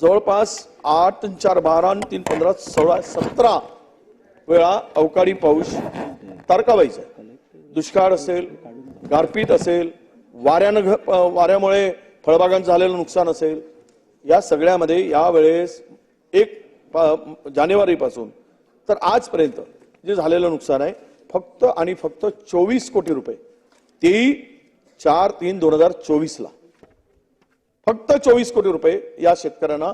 जवळपास आठ चार बारा तीन पंधरा सोळा सतरा वेळा अवकाळी पाऊस तारकाबाईचा दुष्काळ असेल गारपीट असेल वाऱ्यानं वाऱ्यामुळे फळबागांचं झालेलं नुकसान असेल या सगळ्यामध्ये यावेळेस एक जानेवारीपासून तर आजपर्यंत जे झालेलं नुकसान आहे फक्त आणि फक्त चोवीस कोटी रुपये. तेही चार तीन दोन हजार चोवीसला. फक्त चोवीस कोटी रुपये या शेतकऱ्यांना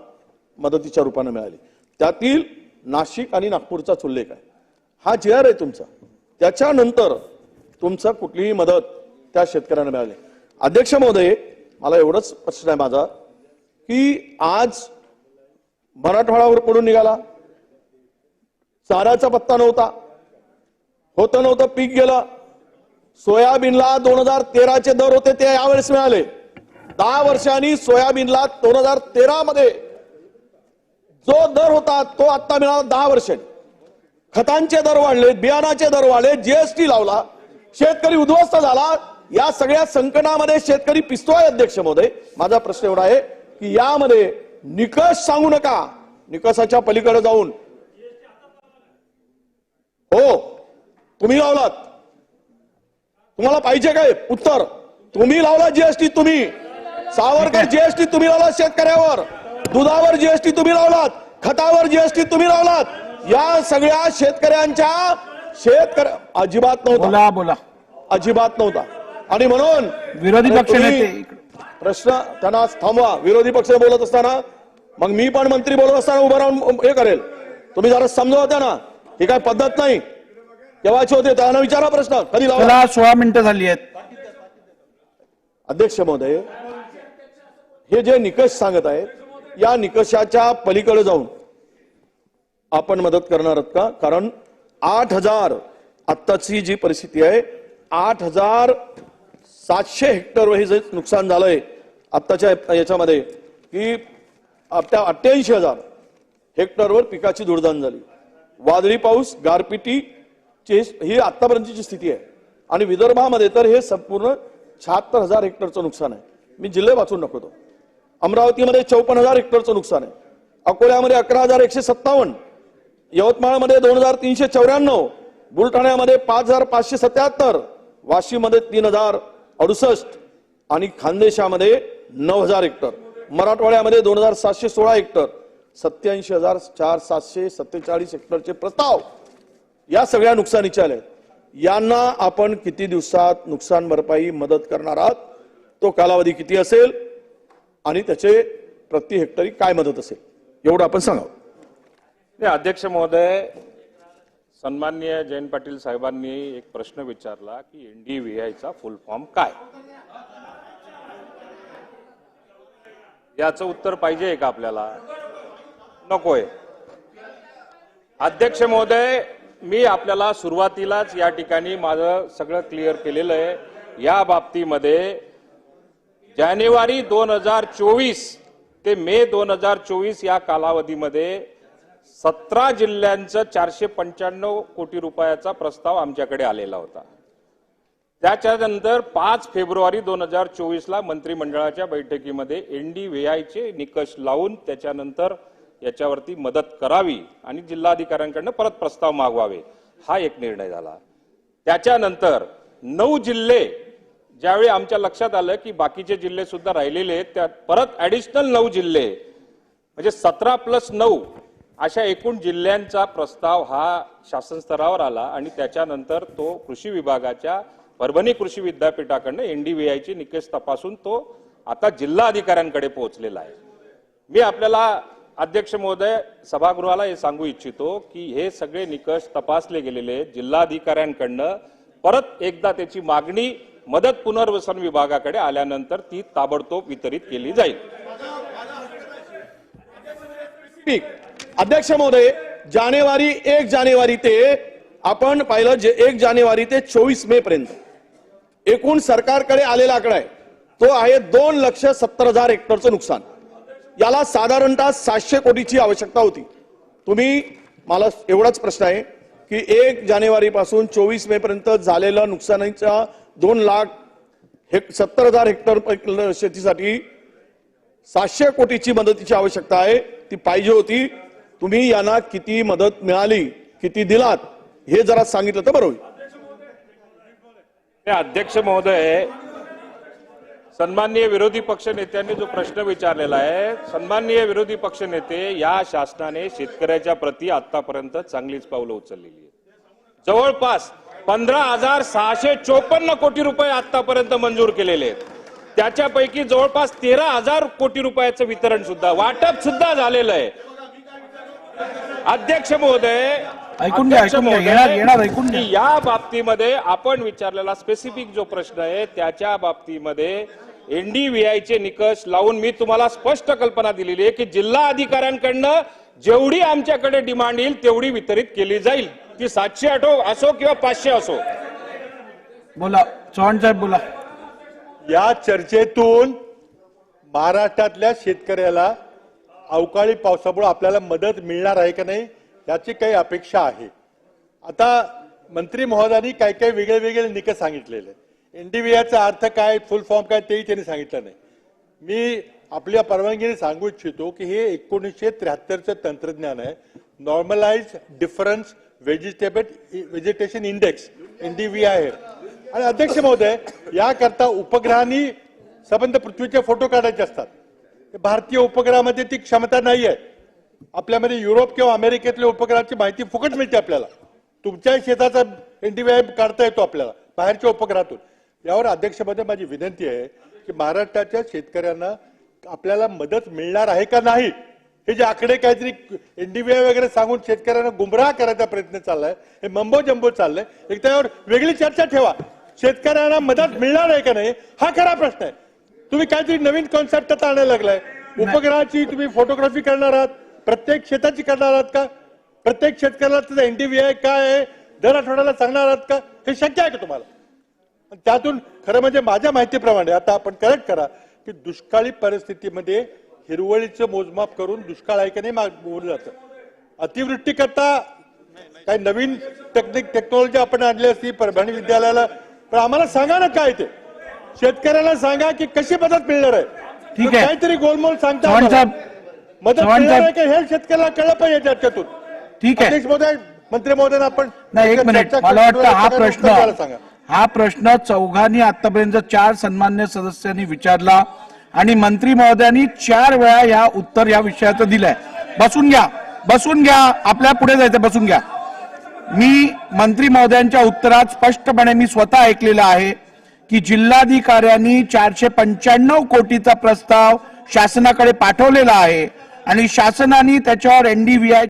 मदतीच्या रूपाने मिळाले. त्यातील नाशिक आणि नागपूरचा उल्लेख आहे. हा जे आर आहे तुमचा त्याच्यानंतर तुमचा कुठलीही मदत त्या शेतकऱ्यांना मिळाली. अध्यक्ष महोदय मला एवढंच प्रश्न आहे माझा की आज मराठवाड्यावर पडून निघाला. चाऱ्याचा पत्ता नव्हता. होतं नव्हतं पीक गेलं. सोयाबीनला दोन हजार तेराचे दर होते ते यावेळेस मिळाले. दहा वर्षांनी सोयाबीनला दोन हजार तेरा मध्ये जो दर होता तो आता मिळाला दहा वर्षांनी. खतांचे दर वाढले बियाणाचे दर वाढले जीएसटी लावला शेतकरी उद्ध्वस्त झाला. या सगळ्या संकटामध्ये शेतकरी पिसतोय अध्यक्ष महोदय माझा प्रश्न एवढा आहे की यामध्ये निकष सांगू नका. निकषाच्या पलीकडे जाऊन. हो तुम्ही लावलात. तुम्हाला पाहिजे काय? उत्तर. तुम्ही लावला जीएसटी तुम्ही. सावरकर जीएसटी तुम्ही लावला शेतकऱ्यावर. दुधावर जीएसटी तुम्ही लावलात. खतावर जीएसटी तुम्ही लावलात. या सगळ्या शेतकऱ्यांच्या शेतकऱ्या अजिबात नव्हता. बोला बोला. अजिबात नव्हता. आणि म्हणून विरोधी पक्ष. प्रश्न त्यांना थांबवा. विरोधी पक्ष बोलत असताना मग मी पण मंत्री बोलत असताना उभं राहून हे करेल. तुम्ही जरा समजवत्या ना. ही काय पद्धत नाही. केव्हाचे होते? त्यांना विचारा प्रश्न. कधी लावला? सोळा मिनिटं झाली आहेत. अध्यक्ष महोदय हे जे निकष सांगत आहेत या निकषाच्या पलीकडे जाऊन आपण मदत करणार आहात का? कारण आठ हजार आत्ताची जी परिस्थिती आहे आठ हजार सातशे हेक्टर हे जे नुकसान झालंय आत्ताच्या याच्यामध्ये की त्या अठ्ठ्याऐंशी हजार हेक्टरवर पिकाची धुडदान झाली. वादळी पाऊस गारपिटी ही आत्तापर्यंतची स्थिती आहे. आणि विदर्भामध्ये तर हे संपूर्ण शहात्तर हजार हेक्टरचं नुकसान आहे. मी जिल्हे वाचून दाखवतो. अमरावतीमध्ये चौपन्न हजार हेक्टरचं नुकसान आहे. अकोल्यामध्ये अकरा हजार एकशे सत्तावन्न यवतमाळमध्ये दोन हजार तीनशे चौऱ्याण्णव बुलढाण्यामध्ये पाच हजार पाचशे सत्याहत्तर वाशीमध्ये तीन हजार अडुसष्ट आणि खानदेशामध्ये नऊ हजार हेक्टर. मराठवाड्यामध्ये दोन हजार सातशे सोळा हेक्टर सत्याऐंशी हजार चार सातशे सत्तेचाळीस हेक्टरचे प्रस्ताव या सगळ्या नुकसानीचे आले यांना आपण किती दिवसात नुकसान भरपाई मदत करणार आहात? तो कालावधी किती असेल? आणि त्याचे प्रति हेक्टरी काय मदत असेल? एवढं आपण सांगावं. नाही अध्यक्ष महोदय सन्मान्य जयंत पाटील साहेबांनी एक प्रश्न विचारला की एनडीव्हीआयचा फुल फॉर्म काय? याचं उत्तर पाहिजे का आपल्याला? नकोय. अध्यक्ष महोदय मी आपल्याला सुरुवातीलाच या ठिकाणी माझं सगळं क्लिअर केलेलं आहे. या बाबतीमध्ये जानेवारी दोन हजार चोवीस ते मे दोन हजार चोवीस या कालावधीमध्ये सतरा जिल्ह्यांचं चारशे पंच्याण्णव कोटी रुपयाचा प्रस्ताव आमच्याकडे आलेला होता. त्याच्यानंतर पाच फेब्रुवारी दोन हजार चोवीसला मंत्रिमंडळाच्या बैठकीमध्ये एनडीव्हीआयचे निकष लावून त्याच्यानंतर याच्यावरती मदत करावी आणि जिल्हाधिकाऱ्यांकडनं परत प्रस्ताव मागवावे हा एक निर्णय झाला. त्याच्यानंतर नऊ जिल्हे ज्यावेळी आमच्या लक्षात आलं की बाकीचे जिल्हे सुद्धा राहिलेले आहेत त्यात परत ऍडिशनल नऊ जिल्हे म्हणजे सतरा प्लस नऊ अशा एकूण जिल्ह्यांचा प्रस्ताव हा शासन स्तरावर आला आणि त्याच्यानंतर तो कृषी विभागाच्या परभणी कृषी विद्यापीठाकडनं एनडीव्हीआयचे निकष तपासून तो आता जिल्हा अधिकाऱ्यांकडे पोहोचलेला आहे. मी आपल्याला अध्यक्ष महोदय सभागृहाला हे सांगू इच्छितो की हे सगळे निकष तपासले गेलेले जिल्हाधिकाऱ्यांकडनं परत एकदा त्याची मागणी मदत पुनर्वसन विभागाकडे आल्यानंतर ती ताबडतोब वितरित केली जाईल. ठीक अध्यक्ष महोदय जानेवारी एक जानेवारी ते आपण पाहिलं जे एक जानेवारी ते चोवीस मे पर्यंत. एकूण सरकारकडे आलेला आकडा आहे तो आहे दोन लक्ष सत्तर हजार हेक्टरचं नुकसान. याला साधारणतः सातशे कोटीची आवश्यकता होती. तुम्ही मला एवढाच प्रश्न आहे की एक जानेवारीपासून चोवीस मे पर्यंत झालेलं नुकसानीचा दोन लाख हे सत्तर हजार हेक्टर शेतीसाठी सातशे कोटीची मदतीची आवश्यकता आहे. ती पाहिजे होती. तुम्ही यांना किती मदत मिळाली किती दिलात हे जरा सांगितलं तर बरं होईल. अध्यक्ष महोदय सन्माननीय विरोधी पक्ष नेत्यांनी जो प्रश्न विचारलेला आहे सन्माननीय विरोधी पक्ष नेते या शासनाने शेतकऱ्याच्या प्रती आतापर्यंत चांगलीच पावलं उचललेली आहे जवळपास पंधरा हजार सहाशे चोपन्न कोटी रुपये आतापर्यंत मंजूर केलेले आहेत त्याच्यापैकी जवळपास तेरा हजार कोटी रुपयाचं वितरण सुद्धा वाटप सुद्धा झालेलं आहे अध्यक्ष महोदय ऐकून घ्या, अध्यक्ष ऐकून घ्या. महोदय, येणार- येणार, ऐकून घ्या. या बाबतीमध्ये आपण विचारलेला स्पेसिफिक जो प्रश्न आहे त्याच्या बाबतीमध्ये एनडीव्हीआयचे निकष लावून मी तुम्हाला स्पष्ट कल्पना दिलेली आहे की जिल्हा अधिकाऱ्यांकडनं जेवढी आमच्याकडे डिमांड येईल तेवढी वितरित केली जाईल. ती सातशे आठो असो किंवा पाचशे असो. बोला चव्हाण साहेब बोला. या चर्चेतून महाराष्ट्रातल्या शेतकऱ्याला अवकाळी पावसामुळे आपल्याला मदत मिळणार आहे का नाही याची काही अपेक्षा आहे. आता मंत्री महोदयांनी काही काही वेगळे वेगळे निकष सांगितलेले एनडीबीआरचा अर्थ काय फुल फॉर्म काय तेही त्यांनी सांगितलं नाही. मी आपल्या परवानगीने सांगू इच्छितो की हे एकोणीसशे त्र्याहत्तरचं तंत्रज्ञान आहे. Normalise difference vegetable vegetation index NDV आहे. आणि अध्यक्ष महोदय याकरता उपग्रहांनी संबंध पृथ्वीचे फोटो काढायचे असतात. भारतीय उपग्रहामध्ये ती क्षमता नाही आहे. आपल्यामध्ये युरोप किंवा अमेरिकेतल्या उपग्रहाची माहिती फुकट मिळते आपल्याला. तुमच्या शेताचा एनडीव्ही काढता येतो आपल्याला बाहेरच्या उपग्रहातून. यावर अध्यक्षमध्ये माझी विनंती आहे की महाराष्ट्राच्या शेतकऱ्यांना आपल्याला मदत मिळणार आहे का नाही? हे जे आकडे काहीतरी एनडीव्हीआय वगैरे सांगून शेतकऱ्यांना गुमराह करायचा प्रयत्न चाललाय हे मंबो जंबो चाललंय एक त्यावर वेगळी चर्चा ठेवा. शेतकऱ्यांना मदत मिळणार आहे का नाही? हा खरा प्रश्न आहे. तुम्ही काहीतरी नवीन कॉन्सेप्ट आता आणायला लागलाय. उपग्रहाची तुम्ही फोटोग्राफी करणार आहात. प्रत्येक शेताची करणार आहात का? प्रत्येक शेतकऱ्याला त्याचा एनडीव्हीआय काय आहे? दर आठवड्याला सांगणार आहात का? हे शक्य आहे का तुम्हाला? त्यातून खरं म्हणजे माझ्या माहितीप्रमाणे आता आपण करेक्ट करा की दुष्काळी परिस्थितीमध्ये हिरवळीचं मोजमाप करून दुष्काळ आहे का नाही बोललं जातं. अतिवृष्टी करता काही नवीन टेक्निक टेक्नॉलॉजी आपण आणली असती परभणी विद्यालयाला. पण आम्हाला सांगा ना काय ते. शेतकऱ्याला सांगा की कशी मदत मिळणार आहे. ठीक आहे. काहीतरी गोलमोल सांगता मदत मिळणार आहे का हे शेतकऱ्याला कळलं पाहिजे त्याच्यातून. ठीक आहे. महोदय मंत्री महोदय आपण नाही एक मिनिट. चर्चा मला वाटतं हा प्रश्न सांगा. हा प्रश्न चौघांनी आतापर्यंत चार सन्मान्य सदस्यांनी विचारला आणि मंत्री महोदयांनी चार वेळा या उत्तर या विषयाचं दिलंय. बसून घ्या बसून घ्या. आपल्या पुढे जायचं बसून घ्या. मी मंत्री महोदयांच्या उत्तरात स्पष्टपणे मी स्वतः ऐकलेलं आहे की जिल्हाधिकाऱ्यांनी चारशे पंच्याण्णव कोटीचा प्रस्ताव शासनाकडे पाठवलेला आहे आणि शासनाने त्याच्यावर एनडीव्हीआय